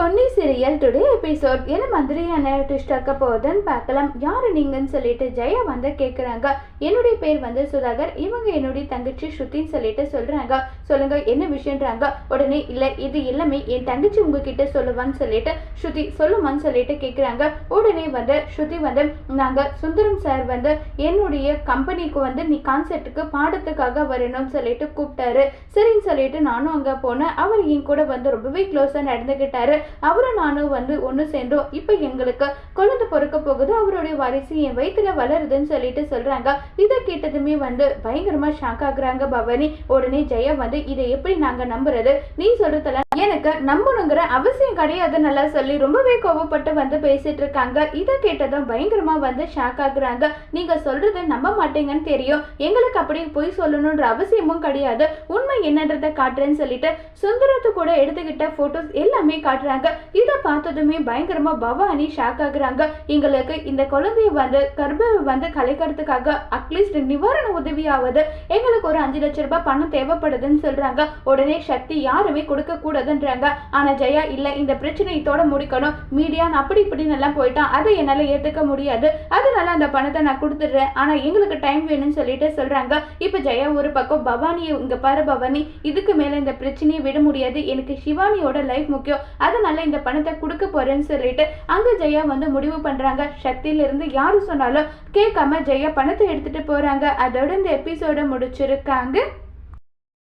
Ponni serial today episode என்ன மாதிரியான twist ஆக்க போகுதுன்னு பார்க்கலாம். யார் நீங்கன்னு சொல்லிட்டு ஜெயா வந்து கேட்குறாங்க என்னுடைய பேர் வந்து சுதாகர். இவங்க என்னுடைய தங்கச்சி ஸ்ருத்தின்னு சொல்லிட்டு சொல்கிறாங்க சொல்லுங்க என்ன விஷயம்ன்றாங்க. உடனே இல்லை இது எல்லாமே என் தங்கச்சி உங்ககிட்ட சொல்லுவான்னு சொல்லிட்டு ஸ்ருதி சொல்லுமான்னு சொல்லிட்டு கேட்குறாங்க உடனே வந்து ஸ்ருதி வந்து நாங்கள் சுந்தரம் சார் வந்து என்னுடைய கம்பெனிக்கு வந்து நீ கான்செர்ட்டுக்கு பாடத்துக்காக வரணும்னு சொல்லிட்டு கூப்பிட்டாரு. சரின்னு சொல்லிட்டு நானும் அங்கே போனேன். அவர் என் கூட வந்து ரொம்பவே க்ளோஸாக நடந்துக்கிட்டாரு அவரும் நானும் வந்து ஒன்று சேர்ந்தோம் இப்போ எங்களுக்கு குழந்தை பிறக்க போகுது. அவருடைய வாரிசு என் வயிற்றுல வளருதுன்னு சொல்லிட்டு சொல்றாங்க. இதை கேட்டதுமே வந்து பயங்கரமா ஷாக் ஆகுறாங்க பவானி. உடனே ஜெயா வந்து இதை எப்படி நாங்க நம்புறது? நீ சொல்றதெல்லாம் எனக்கு நம்பணுங்கிற அவசியம் கிடையாது நல்லா சொல்லி ரொம்பவே கோவப்பட்டு வந்து பேசிட்டு இருக்காங்க. இதை கேட்டதும் பயங்கரமா வந்து ஷாக் ஆகுறாங்க. நீங்க சொல்றதை நம்ப மாட்டீங்கன்னு தெரியும். எங்களுக்கு அப்படி பொய் சொல்லணுன்ற அவசியமும் கிடையாது. உண்மை என்னன்றதை காட்டுறேன்னு சொல்லிட்டு சுந்தரத்து கூட எடுத்துக்கிட்ட போட்டோஸ் எல்லாமே காட்டுறாங்க. இதை பார்த்ததுமே பயங்கரமா பவானி ஷாக் ஆகுறாங்க. எங்களுக்கு இந்த குழந்தைய வந்து கர்ப்ப வந்து கலைக்கிறதுக்காக அட்லீஸ்ட் நிவாரண உதவியாவது எங்களுக்கு ஒரு அஞ்சு லட்ச ரூபாய் பணம் தேவைப்படுதுன்னு சொல்றாங்க. உடனே சக்தி யாருமே கொடுக்க கூடாது கூடாதுன்றாங்க ஆனா ஜெயா இல்ல. இந்த பிரச்சனை இதோட முடிக்கணும். மீடியான் அப்படி இப்படின்னு எல்லாம் போயிட்டான் அதை என்னால ஏத்துக்க முடியாது. அதனால அந்த பணத்தை நான் கொடுத்துடுறேன். ஆனா எங்களுக்கு டைம் வேணும்னு சொல்லிட்டு சொல்றாங்க. இப்ப ஜெயா ஒரு பக்கம் பவானியை இங்க பாரு பவானி இதுக்கு மேல இந்த பிரச்சனையை விட முடியாது. எனக்கு சிவானியோட லைஃப் முக்கியம். அதனால இந்த பணத்தை கொடுக்க போறேன்னு சொல்லிட்டு அங்க ஜெயா வந்து முடிவு பண்றாங்க. சக்தியில இருந்து யாரு சொன்னாலும் கேட்காம ஜெயா பணத்தை எடுத்துட்டு போறாங்க. அதோட இந்த எபிசோட முடிச்சிருக்காங்க.